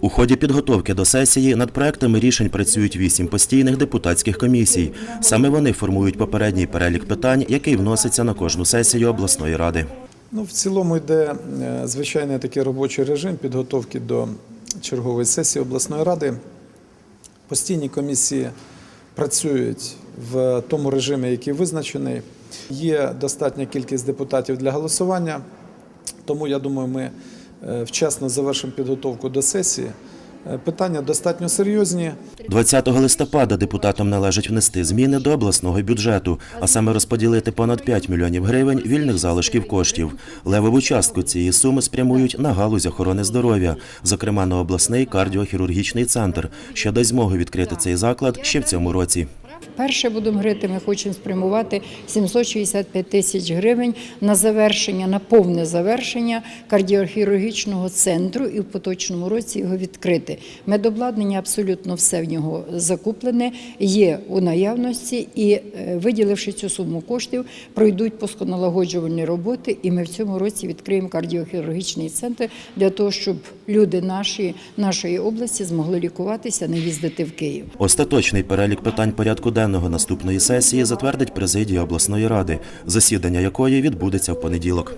У ході підготовки до сесії над проектами рішень працюють вісім постійних депутатських комісій. Саме вони формують попередній перелік питань, який вноситься на кожну сесію обласної ради. Ну, в цілому йде е, звичайний такий робочий режим підготовки до чергової сесії обласної ради. Постійні комісії працюють в тому режимі, який визначений. Є достатня кількість депутатів для голосування, тому я думаю, ми вчасно завершимо підготовку до сесії. Е, Питання достатньо серйозні. 20 листопада депутатам належить внести зміни до обласного бюджету, а саме розподілити понад 5 мільйонів гривень вільних залишків коштів. Левову частку цієї суми спрямують на галузь охорони здоров'я, зокрема на обласний кардіохірургічний центр, що дасть змогу відкрити цей заклад ще в цьому році. Вперше будемо говорити, ми хочемо спрямувати 765 тисяч гривень на завершення, на повне завершення кардіохірургічного центру і в поточному році його відкрити. Медобладнання абсолютно все в нього закуплене, є у наявності, і е, виділивши цю суму коштів, пройдуть пусконалагоджувальні роботи, і ми в цьому році відкриємо кардіохірургічний центр для того, щоб люди наші, нашої області змогли лікуватися, не їздити в Київ. Остаточний перелік питань порядку денного наступної сесії затвердить президія обласної ради, засідання якої відбудеться в понеділок.